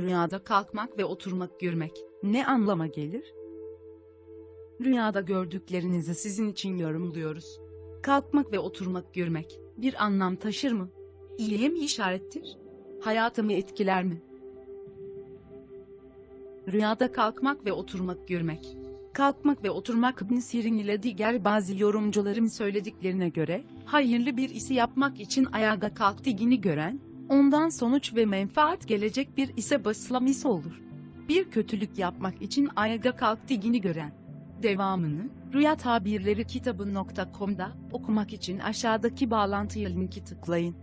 Rüyada kalkmak ve oturmak görmek. Ne anlama gelir? Rüyada gördüklerinizi sizin için yorumluyoruz. Kalkmak ve oturmak görmek bir anlam taşır mı? İyiye mi işarettir? Hayatımı etkiler mi? Rüyada kalkmak ve oturmak görmek. Kalkmak ve oturmak İbn Sirin ile diğer bazı yorumcuların söylediklerine göre, hayırlı bir işi yapmak için ayağa kalktığını gören, ondan sonuç ve menfaat gelecek bir ise basılamis olur. Bir kötülük yapmak için ayağa kalktığını gören, devamını Rüya Tabirleri kitabı.com'da okumak için aşağıdaki bağlantıya linki tıklayın.